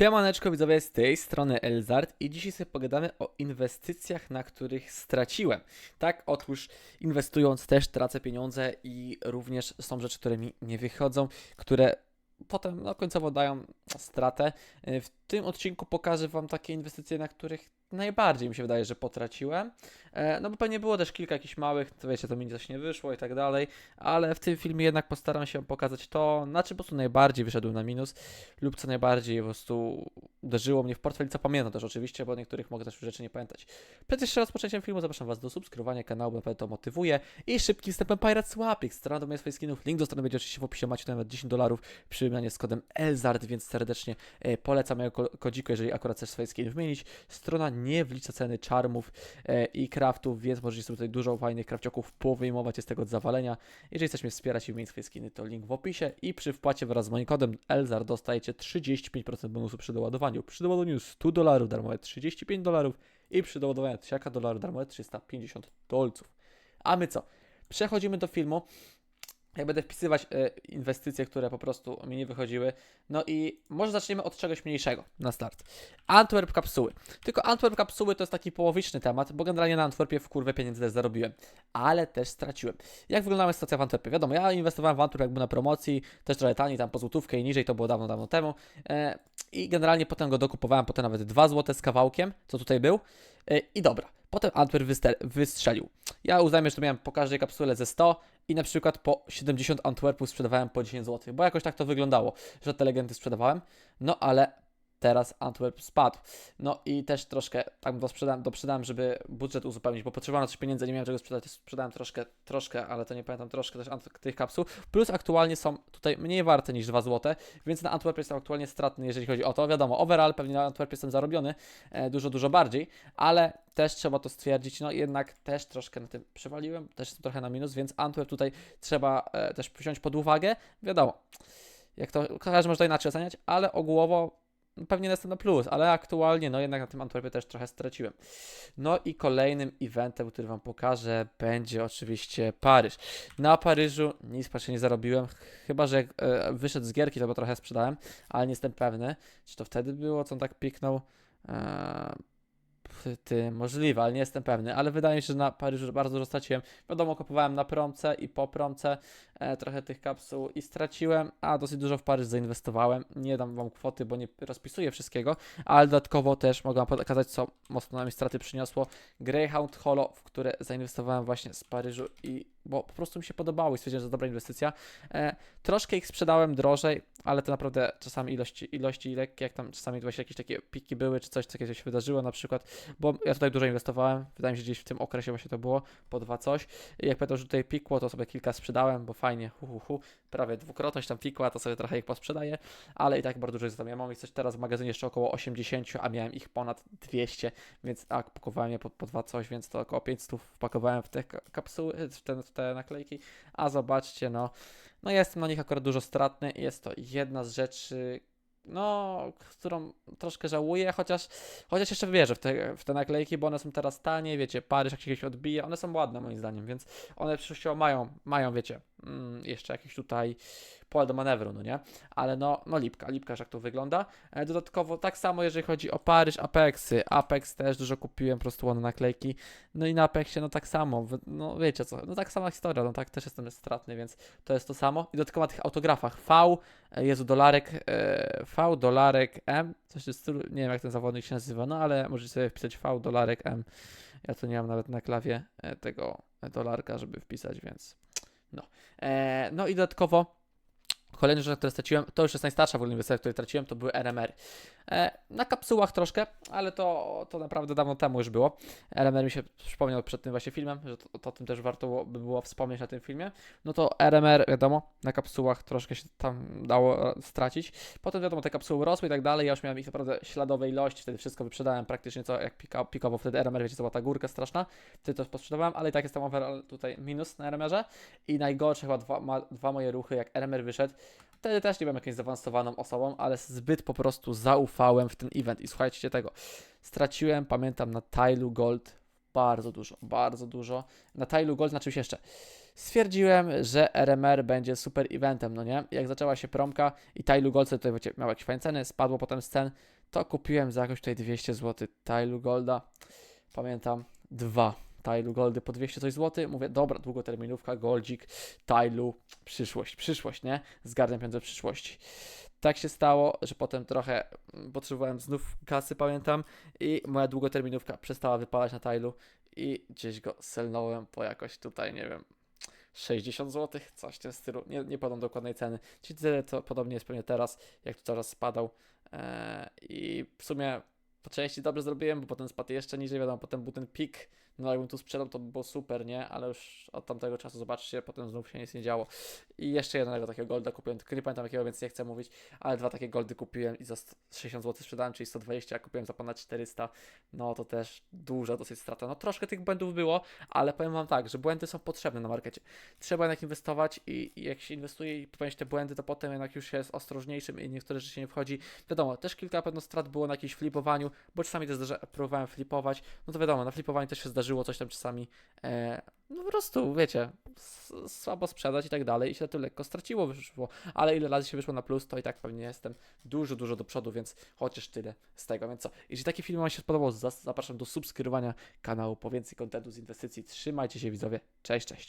Siemaneczko widzowie, z tej strony Elzard i dzisiaj sobie pogadamy o inwestycjach, na których straciłem. Tak, otóż inwestując też tracę pieniądze i również są rzeczy, które mi nie wychodzą, które potem no, końcowo dają stratę. W tym odcinku pokażę Wam takie inwestycje, na których najbardziej mi się wydaje, że potraciłem. E, No bo pewnie było też kilka jakichś małych, to wiecie, to mi coś nie wyszło i tak dalej, ale w tym filmie jednak postaram się pokazać to, na czym po prostu najbardziej wyszedłem na minus lub co najbardziej po prostu uderzyło mnie w portfel co pamiętam też oczywiście, bo niektórych mogę też rzeczy nie pamiętać. Przed jeszcze rozpoczęciem filmu zapraszam Was do subskrybowania kanału, bo to motywuje i szybkim wstępem Pirates Łapik, strona do moich swoich skinów, link do strony będzie oczywiście w opisie, macie nawet 10 dolarów przy wymianie z kodem ELZARD, więc serdecznie e, polecam mojego ko- kodziku, jeżeli akurat chcesz swoje skiny wymienić. Strona nie wlicza ceny czarmów e, i craftów, więc możecie sobie tutaj dużo fajnych crafcioków powyjmować z tego od zawalenia. Jeżeli chcesz mnie wspierać i wymienić swoje skiny, to link w opisie i przy wpłacie wraz z moim kodem ELZAR dostajecie 35% bonusu przy doładowaniu. Przy doładowaniu 100 dolarów darmowe 35 dolarów i przy doładowaniu 1000 dolarów darmowe 350 dolców. A my co? Przechodzimy do filmu. Ja będę wpisywać e, inwestycje, które po prostu mi nie wychodziły. No i może zaczniemy od czegoś mniejszego na start. Antwerp kapsuły. Tylko Antwerp kapsuły to jest taki połowiczny temat, bo generalnie na Antwerpie w kurwę pieniędzy też zarobiłem, ale też straciłem. Jak wyglądała sytuacja w Antwerpie? Wiadomo, ja inwestowałem w Antwerp jakby na promocji, też trochę taniej, tam po złotówkę i niżej, to było dawno, dawno temu. E, I generalnie potem go dokupowałem, potem nawet 2 złote z kawałkiem, co tutaj był. E, I dobra, potem Antwerp wystrzelił. Ja uznajmy, że to miałem po każdej kapsule ze 100 i na przykład po 70 Antwerpów sprzedawałem po 10 zł, bo jakoś tak to wyglądało, że te legendy sprzedawałem. No ale teraz Antwerp spadł. No i też troszkę tak dosprzedałem, doprzedałem, żeby budżet uzupełnić, bo potrzebowałem coś pieniędzy, nie miałem czego sprzedać, sprzedałem troszkę, troszkę, ale to nie pamiętam, troszkę też tych kapsuł. Plus aktualnie są tutaj mniej warte niż 2 zł, więc na Antwerp jestem aktualnie stratny, jeżeli chodzi o to. Wiadomo, overall pewnie na Antwerp jestem zarobiony e, dużo, dużo bardziej, ale też trzeba to stwierdzić, no jednak też troszkę na tym przewaliłem, też jestem trochę na minus, więc Antwerp tutaj trzeba e, też wziąć pod uwagę. Wiadomo, jak to każdy może to inaczej oceniać, ale ogółowo pewnie jestem na plus, ale aktualnie no jednak na tym Antwerpie też trochę straciłem. No i kolejnym eventem, który Wam pokażę, będzie oczywiście Paryż. Na Paryżu nic praktycznie nie zarobiłem, chyba że jak e, wyszedł z gierki, to go trochę sprzedałem, ale nie jestem pewny, czy to wtedy było, co on tak piknął. E, ty, możliwe, ale nie jestem pewny, ale wydaje mi się, że na Paryżu bardzo dużo straciłem. Wiadomo, kupowałem na promce i po promce e, trochę tych kapsuł i straciłem, a dosyć dużo w Paryż zainwestowałem. Nie dam wam kwoty, bo nie rozpisuję wszystkiego, ale dodatkowo też mogę wam pokazać, co mocno na mnie straty przyniosło. Greyhound Holo, w które zainwestowałem właśnie z Paryżu i bo po prostu mi się podobało i stwierdziłem, że to dobra inwestycja. E, troszkę ich sprzedałem drożej, ale to naprawdę czasami ilości, ilości lekkie, jak tam czasami właśnie jakieś takie piki były, czy coś takiego się wydarzyło na przykład, bo ja tutaj dużo inwestowałem, wydaje mi się, że gdzieś w tym okresie właśnie to było, po dwa coś. I jak pamiętam, że tutaj pikło, to sobie kilka sprzedałem, bo fajnie, hu, hu, hu, prawie dwukrotność tam pikła, to sobie trochę ich posprzedaję, ale i tak bardzo dużo jest tam. Ja mam ich coś teraz w magazynie jeszcze około 80, a miałem ich ponad 200, więc tak, pakowałem je po, po dwa coś, więc to około 500 wpakowałem w te ka- kapsuły, w te, te naklejki, a zobaczcie, no, no jestem na nich akurat dużo stratny jest to jedna z rzeczy, no, którą troszkę żałuję, chociaż, chociaż jeszcze wierzę w te, w te naklejki, bo one są teraz tanie, wiecie, Paryż jak się gdzieś odbija, one są ładne moim zdaniem, więc one przyszłościowo mają, mają, wiecie, mm, jeszcze jakieś tutaj pole do manewru, no nie? Ale no, no lipka, lipka, jak to wygląda. E, Dodatkowo tak samo, jeżeli chodzi o Paryż, Apexy. Apex też dużo kupiłem, po prostu ładne naklejki. No i na Apexie, no tak samo, no wiecie co, no tak sama historia, no tak też jestem stratny, więc to jest to samo. I dodatkowo na tych autografach V, e, Jezu, dolarek, e, V, dolarek M, coś stylu, nie wiem jak ten zawodnik się nazywa, no ale możecie sobie wpisać V, dolarek M. Ja tu nie mam nawet na klawie tego dolarka, żeby wpisać, więc no. E, no i dodatkowo Kolejna rzecz, które straciłem, to już jest najstarsza w ogóle inwestycja, której traciłem, to były RMR. E, na kapsułach troszkę, ale to, to naprawdę dawno temu już było. RMR mi się przypomniał przed tym właśnie filmem, że to, to o tym też warto by było wspomnieć na tym filmie. No to RMR, wiadomo, na kapsułach troszkę się tam dało e, stracić. Potem wiadomo, te kapsuły rosły i tak dalej, ja już miałem ich naprawdę śladowe ilości, wtedy wszystko wyprzedałem praktycznie, co jak pika, pikowo wtedy RMR, wiecie, co była ta górka straszna, wtedy to posprzedawałem, ale i tak jest tam overall tutaj minus na RMR-ze. I najgorsze chyba dwa, ma, dwa moje ruchy, jak RMR wyszedł, Wtedy też nie byłem jakąś zaawansowaną osobą, ale zbyt po prostu zaufałem w ten event. I słuchajcie tego, straciłem, pamiętam, na Tylu Gold bardzo dużo, bardzo dużo. Na Tylu Gold, znaczy się jeszcze, stwierdziłem, że RMR będzie super eventem, no nie? Jak zaczęła się promka i Tailu Gold tutaj miał jakieś fajne ceny, spadło potem z cen, to kupiłem za jakoś tutaj 200 zł Tailu Golda. Pamiętam, dwa Tailu Goldy po 200 coś zł. Mówię, dobra, długoterminówka, Goldzik, Tailu, przyszłość, przyszłość, nie? Zgarniam pieniądze przyszłości. Tak się stało, że potem trochę mm, potrzebowałem znów kasy, pamiętam, i moja długoterminówka przestała wypalać na Tailu i gdzieś go selnąłem po jakoś tutaj, nie wiem, 60 zł, coś w tym stylu. Nie, nie podam dokładnej ceny. Czyli tyle to podobnie jest pewnie teraz, jak tu teraz spadał. Eee, I w sumie po części dobrze zrobiłem, bo potem spadł jeszcze niżej, wiadomo, potem był ten pik. No jakbym tu sprzedał, to by było super, nie? Ale już od tamtego czasu, zobaczcie, potem znów się nic nie działo. I jeszcze jednego takiego golda kupiłem, tylko nie pamiętam jakiego, więc nie chcę mówić, ale dwa takie goldy kupiłem i za 100 60 zł sprzedałem, czyli 120, a kupiłem za ponad 400. No to też duża dosyć strata. No troszkę tych błędów było, ale powiem wam tak, że błędy są potrzebne na markecie. Trzeba jednak inwestować i, jak się inwestuje i popełnić te błędy, to potem jednak już się jest ostrożniejszym i niektóre rzeczy nie wchodzi. Wiadomo, też kilka pewno strat było na jakimś flipowaniu, bo czasami też próbowałem flipować. No to wiadomo, na flipowaniu też się zdarzyło coś tam czasami. E, no po prostu, wiecie, słabo sprzedać i tak dalej i się to lekko straciło, wyszło. Ale ile razy się wyszło na plus, to i tak pewnie jestem dużo, dużo do przodu, więc chociaż tyle z tego. Więc co, jeżeli taki film Wam się spodobał, zas- zapraszam do subskrybowania kanału po więcej kontentu z inwestycji. Trzymajcie się widzowie, cześć, cześć.